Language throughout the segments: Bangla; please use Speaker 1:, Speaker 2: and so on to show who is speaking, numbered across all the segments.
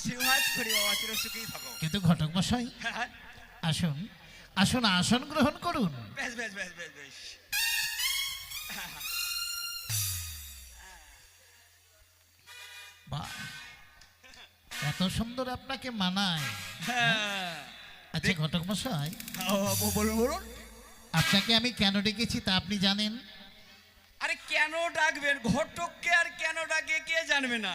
Speaker 1: আশীর্বাদ করি বাবা চির থাকো।
Speaker 2: কিন্তু ঘটক মশাই আসুন আসুন আসন গ্রহণ করুন।
Speaker 1: বেশ বেশ বেশ বেশ বেশ।
Speaker 2: বাহ এত সুন্দর আপনাকে মানায়।
Speaker 1: হ্যাঁ।
Speaker 2: আচ্ছা ঘটক মশাই।
Speaker 1: বলুন বলুন।
Speaker 2: আপনাকে আমি কেন ডেকেছি তা আপনি জানেন?
Speaker 1: আরে কেন ডাকবেন? ঘটককে আর কেন ডাকে কে জানবে না?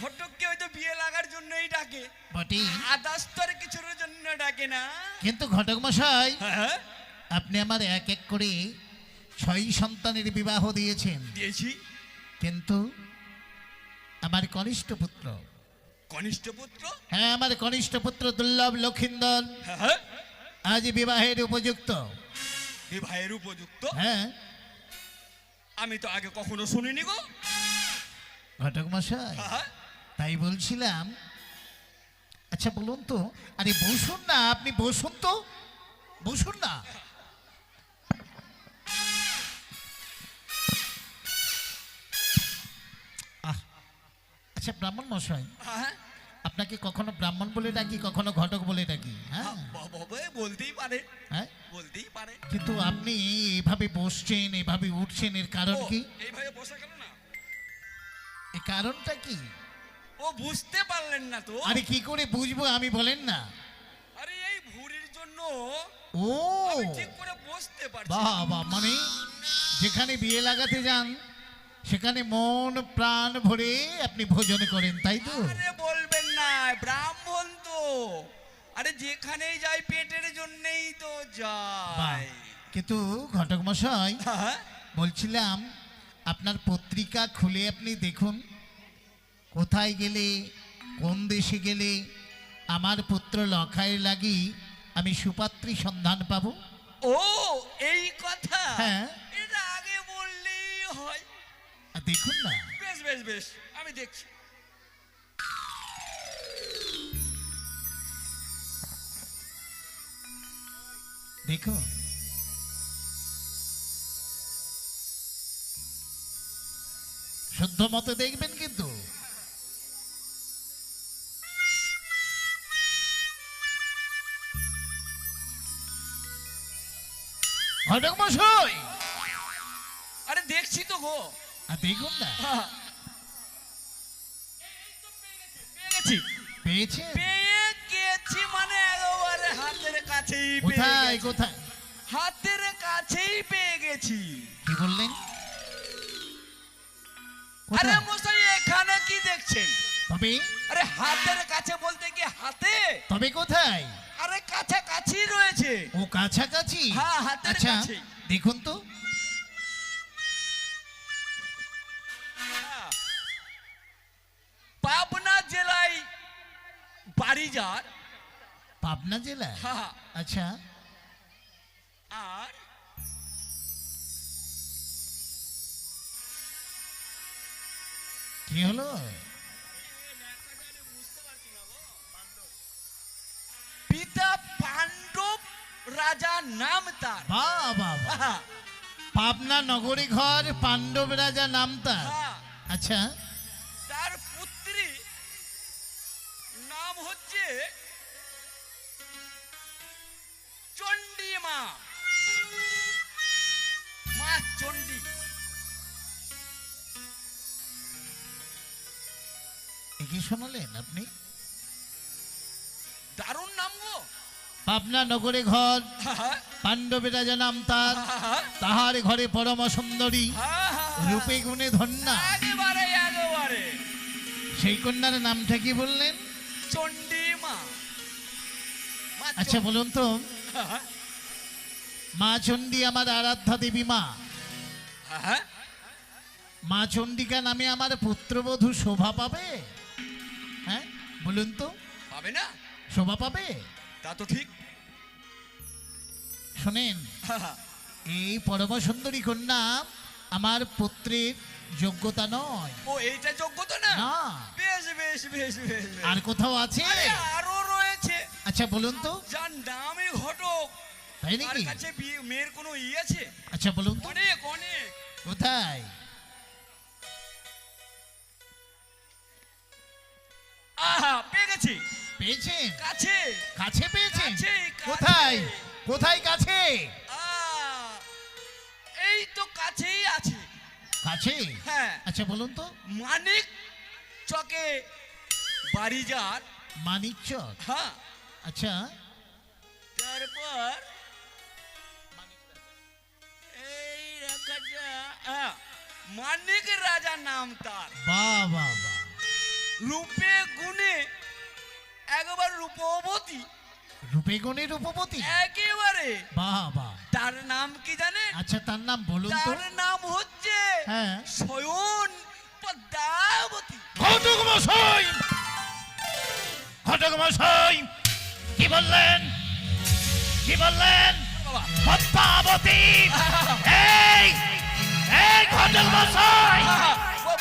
Speaker 1: ঘটককে হয়তো বিয়ে লাগার জন্যই ডাকে।
Speaker 2: বটে।
Speaker 1: আদার্স তো আর কিছুর জন্য ডাকে না।
Speaker 2: কিন্তু ঘটক মশাই
Speaker 1: হ্যাঁ
Speaker 2: আপনি আমার এক এক করে ছয় সন্তানের বিবাহ দিয়েছেন।
Speaker 1: দিয়েছি।
Speaker 2: কিন্তু আমার কনিষ্ঠ পুত্র।
Speaker 1: কনিষ্ঠ পুত্র?
Speaker 2: হ্যাঁ আমার কনিষ্ঠ পুত্র দুর্লভ লক্ষিন্দর
Speaker 1: হ্যাঁ
Speaker 2: আজ বিবাহের উপযুক্ত।
Speaker 1: বিবাহের উপযুক্ত?
Speaker 2: হ্যাঁ।
Speaker 1: আমি তো আগে কখনো শুনিনি গো।
Speaker 2: ঘটক মশাই
Speaker 1: হ্যাঁ।
Speaker 2: তাই বলছিলাম আচ্ছা বলুন তো আরে বসুন না আপনি বসুন তো বসুন না। আচ্ছা ব্রাহ্মণ মশাই
Speaker 1: হ্যাঁ?
Speaker 2: আপনাকে কখনো ব্রাহ্মণ বলে ডাকি কখনো ঘটক বলে ডাকি? হ্যাঁ?
Speaker 1: ব- বলতেই পারে।
Speaker 2: হ্যাঁ?
Speaker 1: বলতেই পারে।
Speaker 2: কিন্তু আপনি এভাবে বসছেন এভাবে উঠছেন এর কারণ কি?
Speaker 1: এইভাবে বসে না?
Speaker 2: এর কারণটা কি?
Speaker 1: ও বুঝতে পারলেন না তো।
Speaker 2: আরে কি করে বুঝব আমি বলেন না।
Speaker 1: আরে এই ভুরির জন্য
Speaker 2: ও।
Speaker 1: ঠিক করে বসতে পারছি
Speaker 2: বাহ মানে যেখানে বিয়ে লাগাতে যান সেখানে মন প্রাণ ভরে আপনি ভোজন করেন তাই তো?
Speaker 1: আরে বলবেন না ব্রাহ্মণ তো। আরে যেখানেই যাই পেটের জন্যই তো। যায়
Speaker 2: কিন্তু ঘটক মশাই
Speaker 1: হ্যাঁ?
Speaker 2: বলছিলাম আপনার পত্রিকা খুলে আপনি দেখুন। কোথায় গেলে কোন দেশে গেলে আমার পুত্র লখায় লাগি আমি সুপাত্রী সন্ধান পাবো?
Speaker 1: ও এই কথা?
Speaker 2: হ্যাঁ।
Speaker 1: এটা আগে বললেই হয়।
Speaker 2: দেখুন না।
Speaker 1: বেশ বেশ বেশ আমি দেখছি।
Speaker 2: দেখুন শুদ্ধ মতে দেখবেন কিন্তু। ঘটক মশাই।
Speaker 1: আরে দেখছি তো গো।
Speaker 2: আর দেখুন না?
Speaker 1: হ্যাঁ।
Speaker 2: পেয়েছে।
Speaker 1: পেয়ে গেছি মানে একেবারে হাতের কাছেই
Speaker 2: কোথায় কোথায়?
Speaker 1: হাতের কাছেই পেয়ে গেছি।
Speaker 2: কি বললেন?
Speaker 1: আরে? মশাই এখানে কি দেখছেন?
Speaker 2: তবে
Speaker 1: আরে হাতের কাছে বলতে কি হাতে?
Speaker 2: তবে কোথায়?
Speaker 1: আরে কাছাকাছি রয়েছে।
Speaker 2: ও কাছাকাছি?
Speaker 1: হ্যাঁ, হাতের
Speaker 2: আচ্ছা। দেখুন তো।
Speaker 1: হ্যাঁ। পাবনা জেলায় বাড়িজার
Speaker 2: পাবনা জেলায়?
Speaker 1: হ্যাঁ।
Speaker 2: আচ্ছা।
Speaker 1: আর
Speaker 2: কি হলো?
Speaker 1: রাজা নাম তার
Speaker 2: পাবনা নগরী ঘর পাণ্ডব রাজা নাম তার
Speaker 1: হ্যাঁ।
Speaker 2: আচ্ছা।
Speaker 1: তার পুত্রী নাম হচ্ছে চণ্ডী মা মা চণ্ডী
Speaker 2: কি শোনালেন আপনি? পাবনা নগরে ঘর পাণ্ডবেরা যে নাম তার তাহার ঘরে পরম সুন্দরী রূপে গুণে ধন্যা। সেই কন্যার নামটা কি বললেন?
Speaker 1: চণ্ডী মা মা
Speaker 2: আচ্ছা বলুন তো। মা চণ্ডী আমার আরাধ্যা দেবী মা।
Speaker 1: হ্যাঁ,
Speaker 2: মা চণ্ডিকা নামে আমার পুত্রবধূ শোভা পাবে? হ্যাঁ বলুন তো।
Speaker 1: পাবে না?
Speaker 2: শোভা পাবে?
Speaker 1: তা তো ঠিক।
Speaker 2: শোনেন এই পরম সুন্দরী কন্যা আমার পুত্রের যোগ্যতা নয়।
Speaker 1: ও এইটা যোগ্যতা না? বেশ বেশ বেশ বেশ।
Speaker 2: আর কোথাও আছে?
Speaker 1: আরে রয়েছে।
Speaker 2: আচ্ছা বলুন তো।
Speaker 1: যার নামই ঘটক।
Speaker 2: তাই নাকি?
Speaker 1: কাছে মেয়ের কোনো ই আছে?
Speaker 2: আচ্ছা বলুন তো।
Speaker 1: অনেক অনেক।
Speaker 2: কোথায়?
Speaker 1: আহা পেয়ে গেছি।
Speaker 2: পেয়েছেন?
Speaker 1: কাছে।
Speaker 2: কাছে পেয়েছেন। কোথায়? কোথায় কাছে?
Speaker 1: এই তো কাছেই আছে।
Speaker 2: কাছে
Speaker 1: হ্যাঁ।
Speaker 2: আচ্ছা বলুন তো।
Speaker 1: মানিক চকে বাড়ি যার
Speaker 2: মানিক চক?
Speaker 1: হ্যাঁ।
Speaker 2: আচ্ছা।
Speaker 1: তারপর এই রাখাটা মানিক রাজা নাম তার।
Speaker 2: বাহ বাহ বাহ।
Speaker 1: রূপে গুণে একবার রূপবতী।
Speaker 2: রূপে গুণের উপপতি।
Speaker 1: একেবারে।
Speaker 2: বাহ বাহ
Speaker 1: তার নাম কি জানেন?
Speaker 2: আচ্ছা তার নাম বলুন তো।
Speaker 1: তার নাম হচ্ছে
Speaker 2: হ্যাঁ।
Speaker 1: স্বয়ন পদ্মাবতী।
Speaker 3: ঘটক মশাই! ঘটক মশাই! কি বললেন? কি বললেন? পদ্মাবতী! এই এই ঘটক মশাই!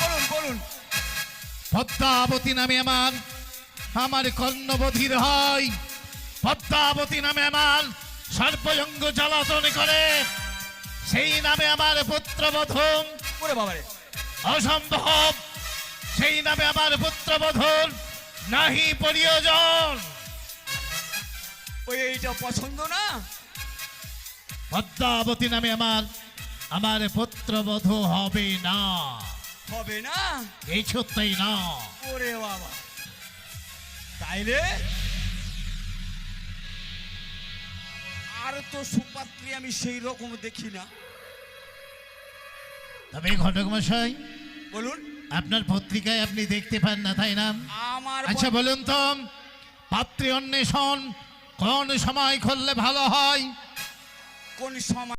Speaker 1: বলুন বলুন।
Speaker 2: পদ্মাবতী নামে আমার আমার কর্ণবধির হয়। পদ্মাবতী নামে আমার সর্পজঙ্গ জ্বালাতন করে। সেই নামে আমার পুত্রবধূ
Speaker 1: ওরে বাবারে।
Speaker 2: অসম্ভব। সেই নামে আমার পুত্র পুত্রবধূর নাহি প্রিয়জন।
Speaker 1: ওই এইটা পছন্দ না?
Speaker 2: পদ্মাবতী নামে আমার আমার পুত্রবধূ হবে না।
Speaker 1: হবে না?
Speaker 2: এই সত্যই না।
Speaker 1: ওরে বাবা। তাইলে আর তো সুপাত্রী আমি সেই রকম দেখি না।
Speaker 2: তবে ঘটক মশাই
Speaker 1: বলুন।
Speaker 2: আপনার পত্রিকায় আপনি দেখতে পান না তাই না?
Speaker 1: আমার
Speaker 2: আচ্ছা বলুন তো পাত্রী অন্বেষণ কোন সময় করলে ভালো হয়?
Speaker 1: কোন সময়